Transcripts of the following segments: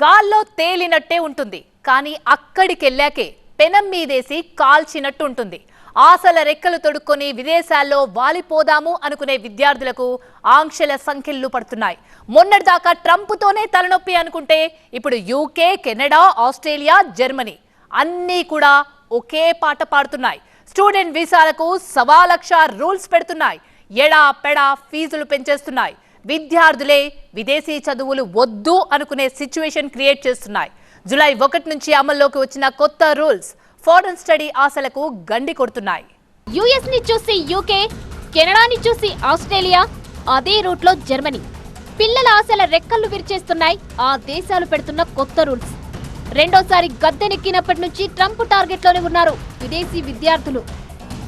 గాల్లో తేలినట్టే ఉంటుంది. కానీ అక్కడికెళ్ళాకే పెనం మీదేసి కాల్చినట్టు ఉంటుంది. ఆశల రెక్కలు తొడుక్కొని విదేశాల్లో వాలిపోదాము అనుకునే విద్యార్థులకు ఆంక్షల సంఖ్యలు పడుతున్నాయి. మొన్నటిదాకా ట్రంప్తోనే తలనొప్పి అనుకుంటే ఇప్పుడు యూకే కెనడా ఆస్ట్రేలియా జర్మనీ అన్నీ కూడా ఒకే పాట పాడుతున్నాయి. స్టూడెంట్ వీసాలకు సవా లక్ష రూల్స్ పెడుతున్నాయి. ఎడా పెడా ఫీజులు పెంచేస్తున్నాయి. విద్యార్థులే విదేశీ చదువులు వద్దు అనుకునే సిచ్యువేషన్ క్రియేట్ చేస్తున్నాయి. జులై ఒకటి నుంచి అమల్లోకి వచ్చిన కొత్త రూల్స్ ఫారెన్ స్టడీ ఆశలకు గండి కొడుతున్నాయి. యుఎస్ని చూసి యూకే కెనడాని చూసి ఆస్ట్రేలియా అదే రూట్లో జర్మనీ. పిల్లల ఆశల రెక్కలు విరిచేస్తున్నాయి ఆ దేశాలు పెడుతున్న కొత్త రూల్స్ రెండోసారి గద్దెనెక్కినప్పటి నుంచి ట్రంప్ టార్గెట్లోనే ఉన్నారు విదేశీ విద్యార్థులు.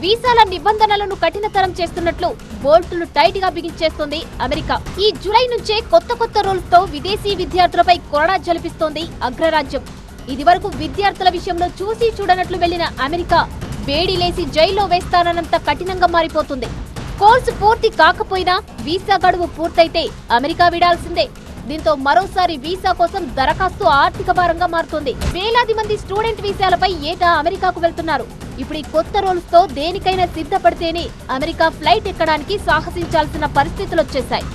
వీసాల నిబంధనలను కఠినతరం చేస్తున్నట్లు బోల్టులు టైట్గా బిగించేస్తోంది అమెరికా. ఈ జూలై నుంచే కొత్త కొత్త రూల్స్తో విదేశీ విద్యార్థులపై కొరడా జలిపిస్తోంది అగ్రరాజ్యం. ఇదివరకు విద్యార్థుల విషయంలో చూసి చూడనట్లు వెళ్ళిన అమెరికా వేడి లేసి జైల్లో వేస్తానన్నంత కఠినంగా మారిపోతుంది. కోర్సు పూర్తి కాకపోయినా వీసా గడువు పూర్తయితే అమెరికా విడాల్సిందే. దీంతో మరోసారి వీసా కోసం దరఖాస్తు ఆర్థిక భారంగా మారుతోంది. వేలాది మంది స్టూడెంట్ వీసాలపై ఏటా అమెరికాకు వెళ్తున్నారు. ఇప్పుడు ఈ కొత్త రూల్స్తో దేనికైనా సిద్ధపడితేనే అమెరికా ఫ్లైట్ ఎక్కడానికి సాహసించాల్సిన పరిస్థితులు వచ్చేశాయి.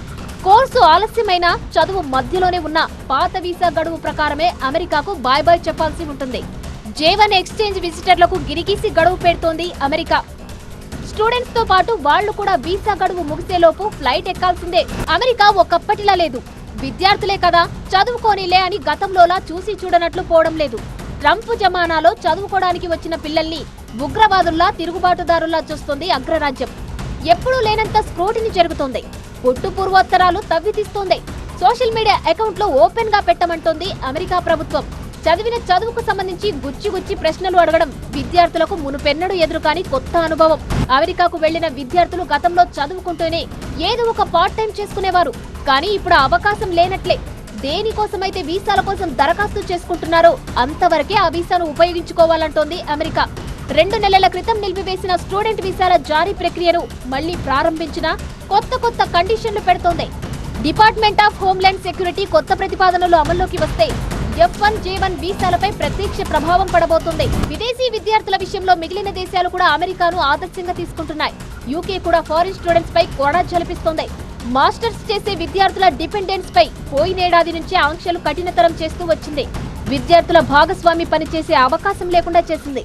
కోర్సు ఆలస్యమైన చదువు మధ్యలోనే ఉన్న పాత వీసా గడువు ప్రకారమే అమెరికాకు బాయ్ బాయ్ చెప్పాల్సి ఉంటుంది. జేవన్ ఎక్స్చేంజ్ విజిటర్లకు గిరిగీసి గడువు పెడుతోంది అమెరికా. స్టూడెంట్స్తో పాటు వాళ్ళు కూడా వీసా గడువు ముగిసేలోపు ఫ్లైట్ ఎక్కాల్సిందే. అమెరికా ఒకప్పటిలా లేదు. విద్యార్థులే కదా చదువుకోనిలే అని గతంలోలా చూసి చూడనట్లు పోవడం లేదు. ట్రంప్ జమానాలో చదువుకోవడానికి వచ్చిన పిల్లల్ని ఉగ్రవాదుల్లా తిరుగుబాటుదారుల్లా చూస్తుంది అగ్రరాజ్యం. ఎప్పుడూ లేనంత స్క్రూటిని జరుగుతోంది. పుట్టు పూర్వోత్తరాలు తవ్వితీస్తోంది సోషల్ మీడియా అకౌంట్లు ఓపెన్గా పెట్టమంటోంది అమెరికా ప్రభుత్వం. చదివిన చదువుకు సంబంధించి గుచ్చి గుచ్చి ప్రశ్నలు అడగడం విద్యార్థులకు మునుపెన్నడు ఎదురు కాని కొత్త అనుభవం. అమెరికాకు వెళ్ళిన విద్యార్థులు గతంలో చదువుకుంటూనే ఏదో ఒక పార్ట్ టైం చేసుకునేవారు. కానీ ఇప్పుడు అవకాశం లేనట్లే. దేనికోసమైతే వీసాల కోసం దరఖాస్తు చేసుకుంటున్నారో అంతవరకే ఆ వీసాను ఉపయోగించుకోవాలంటోంది అమెరికా. రెండు నెలల క్రితం నిలిపివేసిన స్టూడెంట్ వీసాల జారీ ప్రక్రియను మళ్ళీ ప్రారంభించిన కొత్త కొత్త కండిషన్లు పెడుతోంది. డిపార్ట్మెంట్ ఆఫ్ హోమ్లాండ్ సెక్యూరిటీ కొత్త ప్రతిపాదనలు అమల్లోకి వస్తే ఎఫ్ వన్ జే వన్ వీసాలపై ప్రత్యక్ష ప్రభావం పడబోతుంది. విదేశీ విద్యార్థుల విషయంలో మిగిలిన దేశాలు కూడా అమెరికాను ఆదర్శంగా తీసుకుంటున్నాయి. యూకే కూడా ఫారిన్ స్టూడెంట్స్ పై కొరడా జలిపిస్తోంది. మాస్టర్స్ చేసే విద్యార్థుల డిపెండెన్స్ పై పోయినేడాది నుంచి ఆంక్షలు కఠినతరం చేస్తూ వచ్చింది. విద్యార్థుల భాగస్వామి పనిచేసే అవకాశం లేకుండా చేసింది.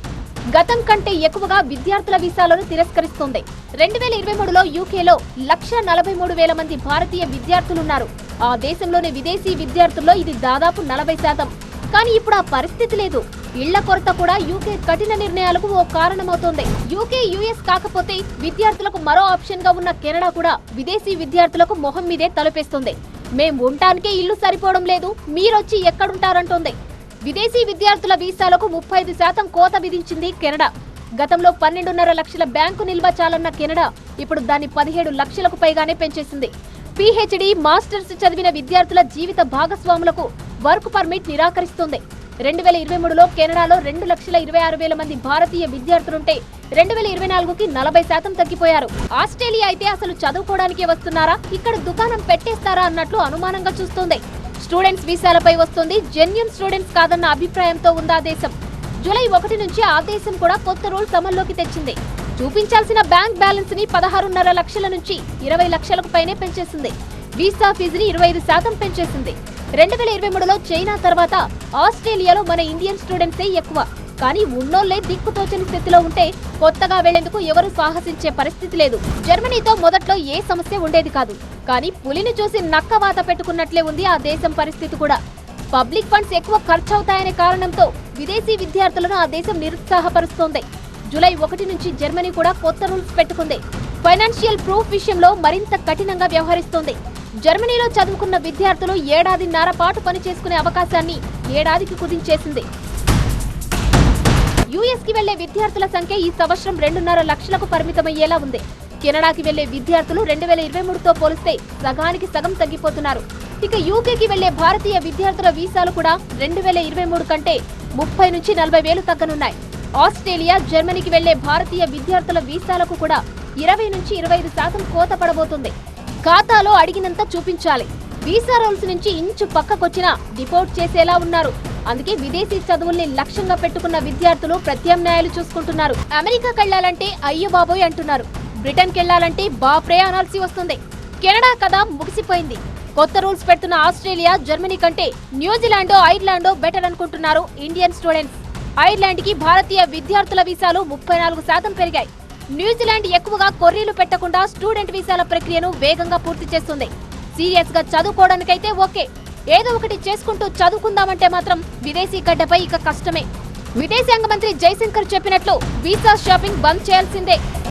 గతం కంటే ఎక్కువగా విద్యార్థుల వీసాలను తిరస్కరిస్తోంది. రెండు వేల ఇరవై మూడులో యూకేలో లక్ష నలభై మూడు వేల మంది భారతీయ విద్యార్థులున్నారు. ఆ దేశంలోని విదేశీ విద్యార్థుల్లో ఇది దాదాపు నలభై శాతం. కానీ ఇప్పుడు ఆ పరిస్థితి లేదు. ఇళ్ళ కొరత కూడా యూకే కఠిన నిర్ణయాలకు ఓ కారణమవుతోంది. యూకే యుఎస్ కాకపోతే విద్యార్థులకు మరో ఆప్షన్గా ఉన్న కెనడా కూడా విదేశీ విద్యార్థులకు మొహం మీదే తలపేస్తుంది. మేం ఉండటానికే ఇల్లు సరిపోవడం లేదు మీరొచ్చి ఎక్కడుంటారంటోంది. విదేశీ విద్యార్థుల వీసాలకు ముప్పై ఐదు శాతం కోత విధించింది కెనడా. గతంలో పన్నెండున్నర లక్షల బ్యాంకు నిల్వ చాలన్న కెనడా ఇప్పుడు దాన్ని పదిహేడు లక్షలకు పైగానే పెంచేసింది. పీహెచ్డీ మాస్టర్స్ చదివిన విద్యార్థుల జీవిత భాగస్వాములకు వర్క్ పర్మిట్ నిరాకరిస్తుంది. రెండు వేల ఇరవై మూడులో కెనడాలో రెండు లక్షల ఇరవై ఆరు వేల మంది భారతీయ విద్యార్థులుంటే రెండు వేల ఇరవై నాలుగుకి నలభై శాతం తగ్గిపోయారు. ఆస్ట్రేలియా అయితే అసలు చదువుకోవడానికే వస్తున్నారా? ఇక్కడ దుకాణం పెట్టేస్తారా అన్నట్లు అనుమానంగా చూస్తోంది. స్టూడెంట్స్ వీసాలపై వస్తుంది. జెన్యున్ స్టూడెంట్స్ కాదన్న అభిప్రాయంతో ఉందా దేశం? జూలై ఒకటి నుంచి ఆ దేశం కూడా కొత్త రూల్స్ అమల్లోకి తెచ్చింది. చూపించాల్సిన బ్యాంక్ బ్యాలెన్స్ని పదహారున్నర లక్షల నుంచి ఇరవై లక్షలకు పైనే పెంచేసింది. వీసా ఫీజుని ఇరవై ఐదు శాతం పెంచేసింది. రెండు వేల ఇరవై మూడులో చైనా తర్వాత ఆస్ట్రేలియాలో మన ఇండియన్ స్టూడెంట్సే ఎక్కువ. కానీ ఉన్నోళ్ళే దిక్కుతోచని స్థితిలో ఉంటే కొత్తగా వెళ్ళేందుకు ఎవరు సాహసించే పరిస్థితి లేదు. జర్మనీతో మొదట్లో ఏ సమస్య ఉండేది కాదు. కానీ పులిని చూసి నక్క వాత పెట్టుకున్నట్లే ఉంది ఆ దేశం పరిస్థితి కూడా. పబ్లిక్ ఫండ్స్ ఎక్కువ ఖర్చవుతాయనే కారణంతో విదేశీ విద్యార్థులను ఆ దేశం నిరుత్సాహపరుస్తోంది. జూలై ఒకటి నుంచి జర్మనీ కూడా కొత్త రూల్స్ పెట్టుకుంది. ఫైనాన్షియల్ ప్రూఫ్ విషయంలో మరింత కఠినంగా వ్యవహరిస్తోంది. జర్మనీలో చదువుకున్న విద్యార్థులు ఏడాదిన్నర పాటు పనిచేసుకునే అవకాశాన్ని ఏడాదికి కుదించేసింది. యుఎస్కి వెళ్ళే విద్యార్థుల సంఖ్య ఈ సంవత్సరం రెండున్నర లక్షలకు పరిమితమయ్యేలా ఉంది. కెనడాకి వెళ్ళే విద్యార్థులు రెండు వేల ఇరవై మూడుతో పోలిస్తే సగానికి సగం తగ్గిపోతున్నారు. ఇక యూకేకి వెళ్ళే భారతీయ విద్యార్థుల వీసాలు కూడా రెండు వేల ఇరవై మూడు కంటే ముప్పై నుంచి నలభై వేలు తగ్గనున్నాయి. ఆస్ట్రేలియా జర్మనీకి వెళ్ళే భారతీయ విద్యార్థుల వీసాలకు కూడా ఇరవై నుంచి ఇరవై ఐదు శాతం కోత పడబోతుంది. ఖాతాలో అడిగినంత చూపించాలి. వీసా రూల్స్ నుంచి ఇంచు పక్కకొచ్చినా డిపోర్ట్ చేసేలా ఉన్నారు. అందుకే విదేశీ చదువుల్ని లక్ష్యంగా పెట్టుకున్న విద్యార్థులు ప్రత్యామ్నాయాలు చూసుకుంటున్నారు. అమెరికాకి వెళ్ళాలంటే అయ్యో బాబోయ్ అంటున్నారు. బ్రిటన్కి వెళ్ళాలంటే బాప్రే అనాల్సి వస్తుంది. కెనడా కథ ముగిసిపోయింది. కొత్త రూల్స్ పెడుతున్న ఆస్ట్రేలియా జర్మనీ కంటే న్యూజిలాండో ఐర్లాండో బెటర్ అనుకుంటున్నారు ఇండియన్ స్టూడెంట్స్. ఐర్లాండ్కి భారతీయ విద్యార్థుల వీసాలు ముప్పై నాలుగు శాతం పెరిగాయి. న్యూజిలాండ్ ఎక్కువగా కొర్రీలు పెట్టకుండా స్టూడెంట్ వీసాల ప్రక్రియను వేగంగా పూర్తి చేస్తుంది. సీరియస్గా చదువుకోవడానికైతే ఓకే. ఏదో ఒకటి చేసుకుంటూ చదువుకుందామంటే మాత్రం విదేశీ గడ్డపై ఇక కష్టమే. విదేశాంగ మంత్రి జైశంకర్ చెప్పినట్లు వీసా షాపింగ్ బంద్ చేయాల్సిందే.